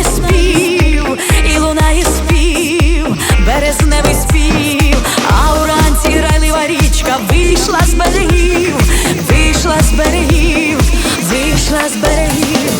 і спів, і лунає спів, березневий спів, а уранці райлива річка вийшла з берегів, вийшла з берегів, вийшла з берегів.